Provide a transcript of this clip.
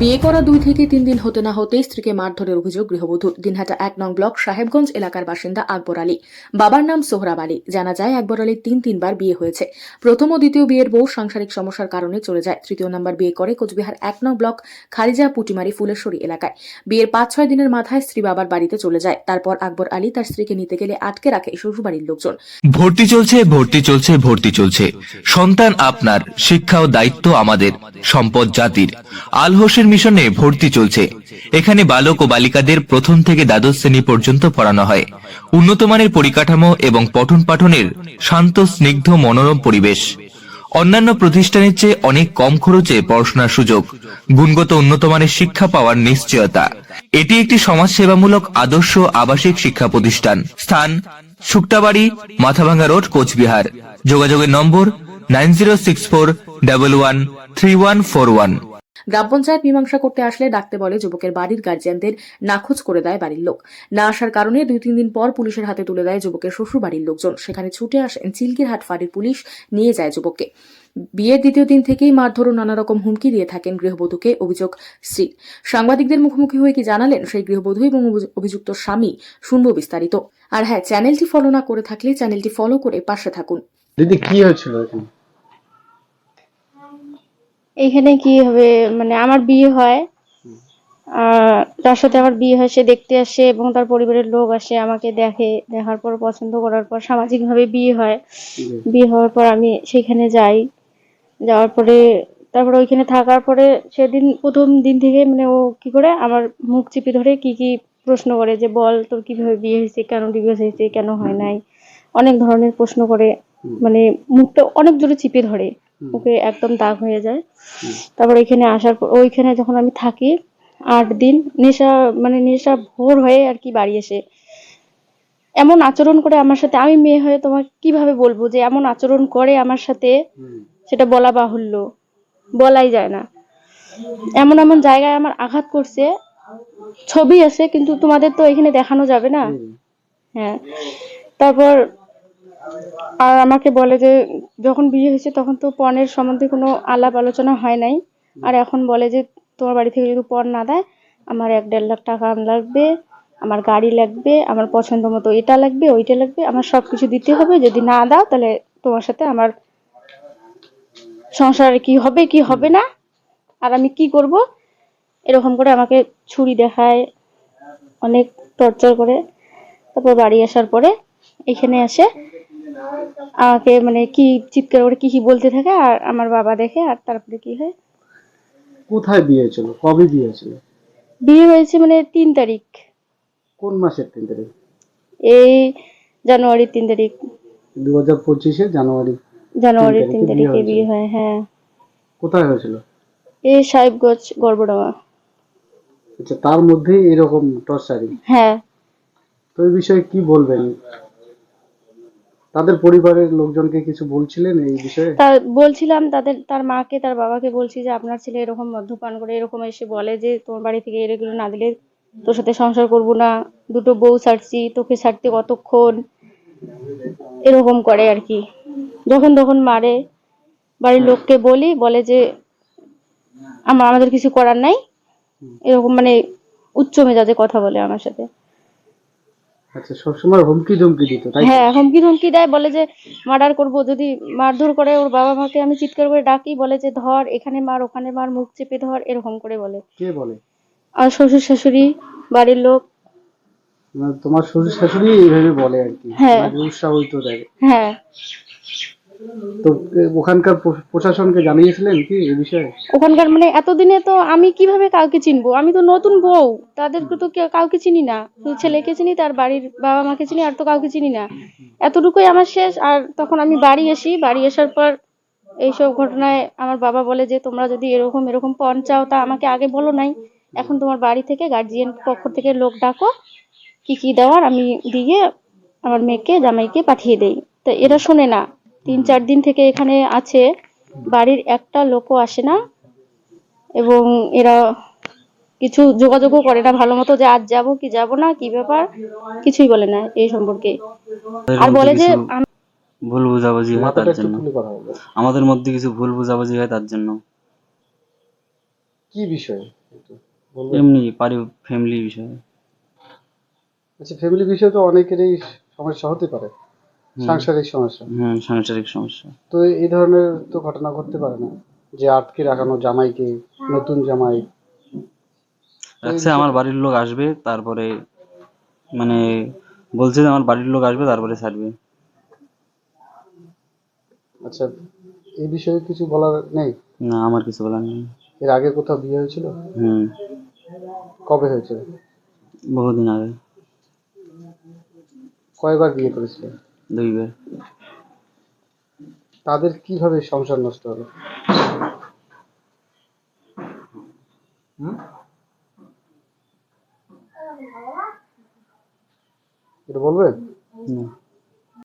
বিয়ে করা দুই থেকে তিন দিন হতে না হতেই স্ত্রীকে মারধরের অভিযোগ গৃহবধূর। দিনহাটা এক নং ব্লক সাহেবগঞ্জ এলাকার বাসিন্দা আকবর আলী। বাবার নাম সোহরাব আলী। জানা যায়, আকবর আলীর তিন তিনবার বিয়ে হয়েছে। প্রথম ও দ্বিতীয় বিয়ের বউ সাংসারিক সমস্যার কারণে চলে যায়। তৃতীয় নম্বর বিয়ে করে কোচবিহার এক নং ব্লক খারিজা পুটিমারি ফুলেশ্বরী এলাকায়। বিয়ের পাঁচ ছয় দিনের মাথায় স্ত্রী বাবার বাড়িতে চলে যায়। তারপর আকবর আলী তার স্ত্রীকে নিতে গেলে আটকে রাখে শ্বশুরবাড়ির লোকজন। ভর্তি চলছে ভর্তি চলছে ভর্তি চলছে। সন্তান আপনার, শিক্ষা ও দায়িত্ব আমাদের, সম্পদ জাতির। আল হোসেন মিশনে ভর্তি চলছে। এখানে বালক ও বালিকাদের প্রথম থেকে দ্বাদশ শ্রেণি পর্যন্ত পড়ানো হয়। উন্নত মানের পরিকাঠামো এবং পঠন পাঠনের শান্ত, স্নিগ্ধ, মনোরম পরিবেশ। অন্যান্য প্রতিষ্ঠানের চেয়ে অনেক কম খরচে পড়াশোনার সুযোগ। গুণগত উন্নত মানের শিক্ষা পাওয়ার নিশ্চয়তা। এটি একটি সমাজসেবামূলক আদর্শ আবাসিক শিক্ষা প্রতিষ্ঠান। স্থান, শুক্তাবাড়ি, মাথাভাঙ্গা রোড, কোচবিহার। যোগাযোগের number nine zero six four double one three one four one. গ্রাম পঞ্চায়েত মীমাংসা করতে আসলে ডাকতে বলে যুবকের বাড়ির গার্জিয়ানদের, নাখোঁজ করে দেয় বাড়ির লোক। না আসার কারণে দুই তিন দিন পর পুলিশের হাতে তুলে দেয় যুবকের শ্বশুর বাড়ির লোকজন। সেখানে ছুটে আসেন চিলকিরহাট ফাঁড়ির পুলিশ, নিয়ে যায় যুবককে। বিয়ের দ্বিতীয় দিন থেকেই মারধর নানা রকম হুমকি দিয়ে থাকেন গৃহবধূকে, অভিযোগ স্ত্রী। সাংবাদিকদের মুখোমুখি হয়ে কি জানালেন? সেই গৃহবধূ এবং অভিযুক্ত স্বামী শুনব বিস্তারিত। আর হ্যাঁ চ্যানেলটি ফলো না করে থাকলে চ্যানেলটি ফলো করে পাশে থাকুন। দিদি, কি হয়েছিল এখানে? এখানে কি হবে? মানে আমার বিয়ে হয়। তার সাথে আমার বিয়ে হয় সে দেখতে আসে এবং তার পরিবারের লোক আসে আমাকে দেখে দেখার পর পছন্দ করার পর সামাজিকভাবে বিয়ে হয়। বিয়ে হওয়ার পর আমি সেখানে যাই। যাওয়ার পরে তারপরে ওইখানে থাকার পরে সেদিন প্রথম দিন থেকে মানে ও কি করে আমার মুখ চিপে ধরে কি কি প্রশ্ন করে যে বল তোর কীভাবে বিয়ে হয়েছে? কেন ডিভোর্স হয়েছে? কেন হয় নাই? অনেক ধরনের প্রশ্ন করে। মানে মুখটা অনেক জোরে চিপে ধরে ওকে একদম দাগ হয়ে যায়। তারপর এখানে আসার পর ওইখানে যখন আমি থাকি আট দিন নেশা মানে নেশা ভোর হয়ে আর কি বাড়ি এসে এমন আচরণ করে আমার সাথে আমি মেয়ে হয়ে তোমাকে কীভাবে বলব যে এমন আচরণ করে আমার সাথে? সেটা বলা বাহুল্য। বলাই যায় না। এমন এমন জায়গায় আমার আঘাত করছে ছবি আছে কিন্তু তোমাদের তো এখানে দেখানো যাবে না। হ্যাঁ। তারপর আর আমাকে বলে যে, যখন বিয়ে হয়েছে তখন তো পণের সম্বন্ধে কোনো আলাপ আলোচনা হয় নাই। আর এখন বলে যে, তোমার বাড়ি থেকে যদি পণ না দেয়, আমার এক দেড় লাখ টাকা লাগবে, আমার গাড়ি লাগবে, আমার পছন্দ মতো এটা লাগবে, ওইটা লাগবে, আমার সব কিছু দিতে হবে। যদি না দাও, তাহলে তোমার সাথে আমার সংসারে কি হবে কি হবে না? আর আমি কি করব? এরকম করে আমাকে ছুরি দেখায়, অনেক টর্চার করে। তারপর বাড়ি আসার পরে এখানে আসে। আমাকে মানে কি চিৎকার করে কি কি বলতে থাকে আর আমার বাবা দেখে আর তারপরে কি হয়? কোথায় বিয়ে হয়েছিল? কবে বিয়ে হয়েছিল? বিয়ে হয়েছে মানে তিন তারিখ। কোন মাসের তিন তারিখ? এই জানুয়ারির তিন তারিখ। দু হাজার পঁচিশে জানুয়ারি। জানুয়ারির তিন তারিখে বিয়ে হয় হ্যাঁ। কোথায় হয়েছিল? এই সাহেবগঞ্জ গর্বডাঙ্গা আচ্ছা তার মধ্যে এরকম টর্চারিং। হ্যাঁ। তো এই বিষয়ে কি বলবেন? তাদের পরিবারের লোকজনকে কিছু বলছিলেন এই বিষয়ে? বলছিলাম তাদের, তার মাকে, তার বাবাকে বলছি যে আপনার ছেলে এরকম মদ্যপান করে এরকম এসে বলে যে তোমার বাড়ি থেকে এগুলো না দিলে তোর সাথে সংসার করব না, দুটো বউ ছাড়ছি তোকে ছাড়তে কতক্ষণ? এরকম করে আর কি। যখন তখন মারে, বাড়ির লোককে বলি, বলে যে আমার আমাদের কিছু করার নাই। এরকম মানে উচ্চ মেজাজে কথা বলে আমার সাথে। আচ্ছা সবসময় হুমকি ধমকি দিত তাই? হ্যাঁ হুমকি ধমকি দেয় বলে যে মার্ডার করব যদি মারধর করে ওর বাবা মাকে আমি চিৎকার করে ডাকি বলে যে ধর এখানে মার ওখানে মার মুখ চেপে ধর এরকম করে বলে। কে বলে? আর শ্বশুর শাশুড়ি বাড়ির লোক। মানে তোমার শ্বশুর শাশুড়ি এইভাবে বলে আর কি। হ্যাঁ। উৎসাহ হইতো দেয়। হ্যাঁ। তো ওখানকার প্রশাসনকে জানিয়েছিলেন কি এই বিষয়ে? ওখানকার মানে এতদিনে তো আমি কীভাবে কাউকে চিনবো? আমি তো নতুন বউ তাদেরকে তো কাউকে চিনি না। শুধু ছেলেকে চিনি, তার বাড়ির বাবা মাকে চিনি, আর তো কাউকে চিনি না। এতটুকুই আমার শেষ, আর তখন আমি বাড়ি আসি বাড়ি আসার পর এইসব ঘটনায় আমার বাবা বলে যে, তোমরা যদি এরকম এরকম পণ চাও, তা আমাকে আগে বলো নাই। এখন তোমার বাড়ি থেকে গার্জিয়ান পক্ষ থেকে লোক ডাকো, কি কি দেওয়ার আমি দিয়ে আমার মেয়েকে, জামাইকে পাঠিয়ে দেই। তো এরা শোনে না। তিন চার দিন থেকে এখানে আছে। বাড়ির একটা লোকও আসে না। এবং এরা কিছু যোগাযোগও করে না। ভালো মতো যে আজ যাব কি যাব না কি ব্যাপার কিছুই বলে না এই সম্পর্কে। আর বলে যে ভুল বুঝাবুঝি হয় তার জন্য। আমাদের মধ্যে কিছু ভুল বুঝাবুঝি হয় তার জন্য। কি বিষয়ে এমনি পারি ফ্যামিলি বিষয়। আচ্ছা ফ্যামিলি বিষয়ে তো অনেকেরই সমস্যা হতে পারে। সাংসারিক সমস্যা। হুম সাংসারিক সমস্যা। তো এই ধরনের তো ঘটনা ঘটতে পারে না যে আটকে রাখানো জামাইকে নতুন জামাই। রাখছে আমার বাড়ির লোক আসবে তারপরে মানে বলছে যে আমার বাড়ির লোক আসবে তারপরে ছাড়বে। আচ্ছা এই বিষয়ে কিছু বলার নেই? না আমার কিছু বলার নেই। এর আগে কোথাও বিয়ে হয়েছিল? হুম। কবে হয়েছিল? বহুদিন আগে। কয়বার বিয়ে করেছিল? দুইবার তাদের কীভাবে সংসার নষ্ট হবে? এটা বলবেন? না।